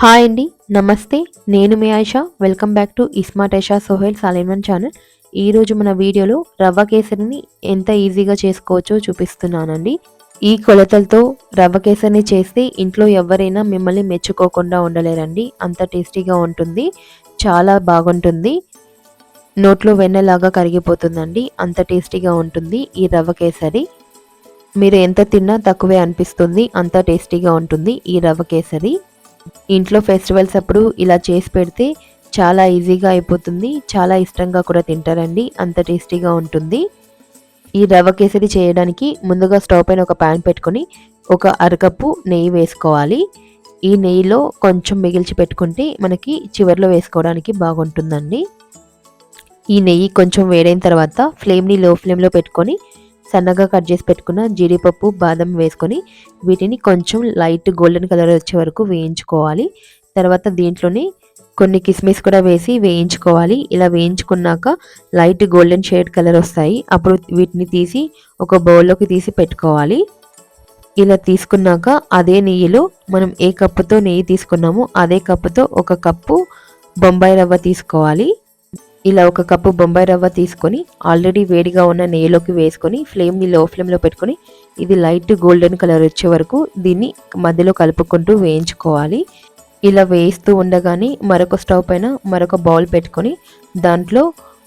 Hi అండి నమస్తే. నేను మీ Ayesha. Welcome back to iSmart Aisha Sohail Saliman channel ఈరోజు మన వీడియోలో రవ్వ కేసరిని ఎంత ఈజీగా చేసుకోవచ్చో చూపిస్తున్నానండి. ఈ కొలతలతో రవ్వ కేసరిని చేస్తే ఇంట్లో ఎవరైనా మిమ్మల్ని మెచ్చుకోకుండా ఉండలేరండి. అంత టేస్టీగా ఉంటుంది. చాలా బాగుంటుంది. నోట్లో వెన్నలాగా కరిగిపోతుందండి. అంత టేస్టీగా ఉంటుంది ఈ రవ్వ కేసరి. మీరు ఎంత తిన్నా తక్కువే అనిపిస్తుంది. అంత టేస్టీగా ఉంటుంది ఈ రవ్వ కేసరి. ఇంట్లో ఫెస్టివల్స్ అప్పుడు ఇలా చేసి పెడితే చాలా ఈజీగా అయిపోతుంది. చాలా ఇష్టంగా కూడా తింటారండి. అంత టేస్టీగా ఉంటుంది. ఈ రవ్వ కేసరి చేయడానికి ముందుగా స్టవ్ పైన ఒక ప్యాన్ పెట్టుకొని ఒక అరకప్పు నెయ్యి వేసుకోవాలి. ఈ నెయ్యిలో కొంచెం మిగిల్చి పెట్టుకుంటే మనకి చివరిలో వేసుకోవడానికి బాగుంటుందండి. ఈ నెయ్యి కొంచెం వేడైన తర్వాత ఫ్లేమ్ని లో ఫ్లేమ్లో పెట్టుకొని సన్నగా కట్ చేసి పెట్టుకున్న జీడిపప్పు బాదం వేసుకొని వీటిని కొంచెం లైట్ గోల్డెన్ కలర్ వచ్చే వరకు వేయించుకోవాలి. తర్వాత దీంట్లోనే కొన్ని కిస్మిస్ కూడా వేసి వేయించుకోవాలి. ఇలా వేయించుకున్నాక లైట్ గోల్డెన్ షేడ్ కలర్ వస్తాయి. అప్పుడు వీటిని తీసి ఒక బౌల్లోకి తీసి పెట్టుకోవాలి. ఇలా తీసుకున్నాక అదే నెయ్యిలో మనం ఏ కప్పుతో నెయ్యి తీసుకున్నామో అదే కప్పుతో ఒక కప్పు బొంబాయి రవ్వ తీసుకోవాలి. ఇలా ఒక కప్పు బొంబాయి రవ్వ తీసుకొని ఆల్రెడీ వేడిగా ఉన్న నెయ్యిలోకి వేసుకొని ఫ్లేమ్ని లో ఫ్లేమ్లో పెట్టుకొని ఇది లైట్ గోల్డెన్ కలర్ వచ్చే వరకు దీన్ని మధ్యలో కలుపుకుంటూ వేయించుకోవాలి. ఇలా వేస్తూ ఉండగానే మరొక స్టవ్ పైన మరొక బౌల్ పెట్టుకొని దాంట్లో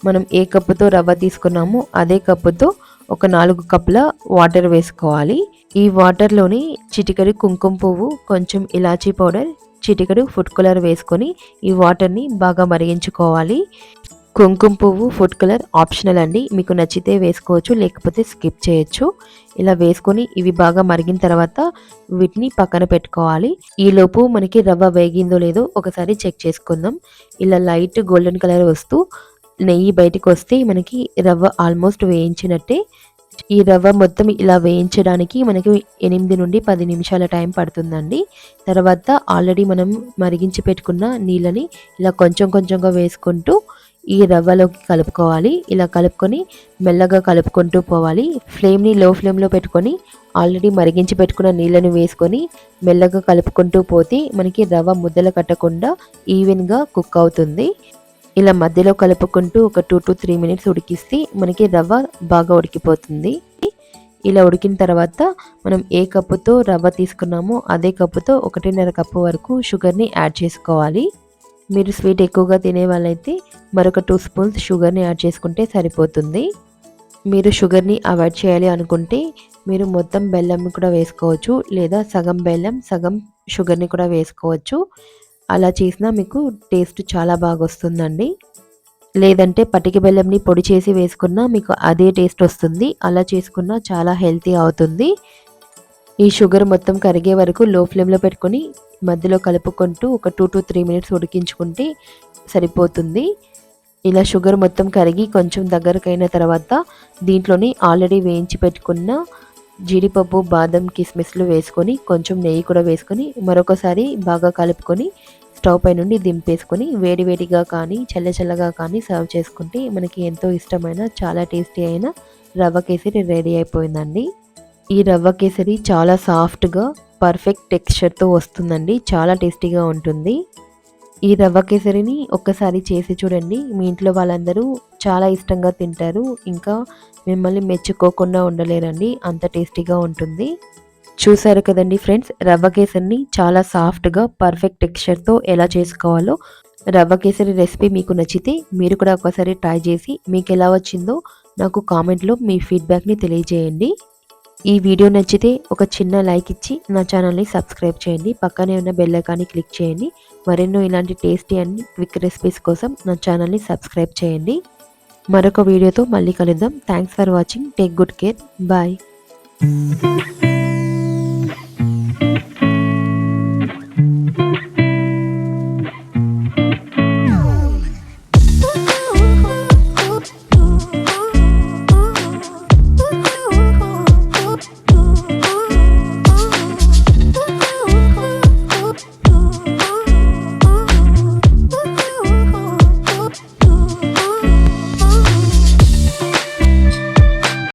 మనం ఏ కప్పుతో రవ్వ తీసుకున్నామో అదే కప్పుతో ఒక నాలుగు కప్పుల వాటర్ వేసుకోవాలి. ఈ వాటర్లోని చిటికడి కుంకుమ పువ్వు కొంచెం ఇలాచీ పౌడర్ చిటికడు ఫుడ్ కలర్ వేసుకొని ఈ వాటర్ని బాగా మరిగించుకోవాలి. కుంకుమ పువ్వు ఫుడ్ కలర్ ఆప్షనల్ అండి. మీకు నచ్చితే వేసుకోవచ్చు లేకపోతే స్కిప్ చేయొచ్చు. ఇలా వేసుకొని ఇవి బాగా మరిగిన తర్వాత వీటిని పక్కన పెట్టుకోవాలి. ఈలోపు మనకి రవ్వ వేగిందో లేదో ఒకసారి చెక్ చేసుకుందాం. ఇలా లైట్ గోల్డెన్ కలర్ వస్తూ నెయ్యి బయటకు వస్తే మనకి రవ్వ ఆల్మోస్ట్ వేయించినట్టే. ఈ రవ్వ మొత్తం ఇలా వేయించడానికి మనకి ఎనిమిది నుండి పది నిమిషాల టైం పడుతుందండి. తర్వాత ఆల్రెడీ మనం మరిగించి పెట్టుకున్న నీళ్ళని ఇలా కొంచెం కొంచెంగా వేసుకుంటూ ఈ రవ్వలోకి కలుపుకోవాలి. ఇలా కలుపుకొని మెల్లగా కలుపుకుంటూ పోవాలి. ఫ్లేమ్ని లో ఫ్లేమ్లో పెట్టుకొని ఆల్రెడీ మరిగించి పెట్టుకున్న నీళ్ళని వేసుకొని మెల్లగా కలుపుకుంటూ పోతే మనకి రవ్వ ముద్దలు కట్టకుండా ఈవెన్గా కుక్ అవుతుంది. ఇలా మధ్యలో కలుపుకుంటూ ఒక టూ టు త్రీ మినిట్స్ ఉడికిస్తే మనకి రవ్వ బాగా ఉడికిపోతుంది. ఇలా ఉడికిన తర్వాత మనం ఏ కప్పుతో రవ్వ తీసుకున్నామో అదే కప్పుతో ఒకటిన్నర కప్పు వరకు షుగర్ని యాడ్ చేసుకోవాలి. మీరు స్వీట్ ఎక్కువగా తినే వాళ్ళైతే మరొక టూ స్పూన్స్ షుగర్ని యాడ్ చేసుకుంటే సరిపోతుంది. మీరు షుగర్ని అవాయిడ్ చేయాలి అనుకుంటే మీరు మొత్తం బెల్లం కూడా వేసుకోవచ్చు లేదా సగం బెల్లం సగం షుగర్ని కూడా వేసుకోవచ్చు. అలా చేసినా మీకు టేస్ట్ చాలా బాగా వస్తుందండి. లేదంటే పటిక బెల్లంని పొడి చేసి వేసుకున్నా మీకు అదే టేస్ట్ వస్తుంది. అలా చేసుకున్నా చాలా హెల్తీ అవుతుంది. ఈ షుగర్ మొత్తం కరిగే వరకు లో ఫ్లేమ్లో పెట్టుకొని మధ్యలో కలుపుకుంటూ ఒక టూ టు త్రీ మినిట్స్ ఉడికించుకుంటే సరిపోతుంది. ఇలా షుగర్ మొత్తం కరిగి కొంచెం దగ్గరకైన తర్వాత దీంట్లోని ఆల్రెడీ వేయించి పెట్టుకున్న జీడిపప్పు బాదం కిస్మిస్లు వేసుకొని కొంచెం నెయ్యి కూడా వేసుకొని మరొకసారి బాగా కలుపుకొని స్టవ్ పై నుండి దింపేసుకొని వేడివేడిగా కానీ చల్లచల్లగా కానీ సర్వ్ చేసుకుంటే మనకి ఎంతో ఇష్టమైన చాలా టేస్టీ అయిన రవ్వ కేసరి రెడీ అయిపోయిందండి. ఈ రవ్వ కేసరి చాలా సాఫ్ట్గా పర్ఫెక్ట్ టెక్స్చర్తో వస్తుందండి. చాలా టేస్టీగా ఉంటుంది. ఈ రవ్వ కేసరిని ఒక్కసారి చేసి చూడండి. మీ ఇంట్లో వాళ్ళందరూ చాలా ఇష్టంగా తింటారు. ఇంకా మిమ్మల్ని మెచ్చుకోకుండా ఉండలేరండి. అంత టేస్టీగా ఉంటుంది. చూసారు కదండి ఫ్రెండ్స్ రవ్వ కేసరిని చాలా సాఫ్ట్గా పర్ఫెక్ట్ టెక్స్చర్తో ఎలా చేసుకోవాలో. రవ్వ కేసరి రెసిపీ మీకు నచ్చితే మీరు కూడా ఒకసారి ట్రై చేసి మీకు ఎలా వచ్చిందో నాకు కామెంట్లో మీ ఫీడ్బ్యాక్ని తెలియజేయండి. ఈ వీడియో నచ్చితే ఒక చిన్న లైక్ ఇచ్చి నా ఛానల్ని సబ్స్క్రైబ్ చేయండి. పక్కనే ఉన్న బెల్ ఐకాన్ని క్లిక్ చేయండి. మరెన్నో ఇలాంటి టేస్టీ అండ్ క్విక్ రెసిపీస్ కోసం నా ఛానల్ని సబ్స్క్రైబ్ చేయండి. మరొక వీడియోతో మళ్ళీ కలుద్దాం. Thanks for watching take good care bye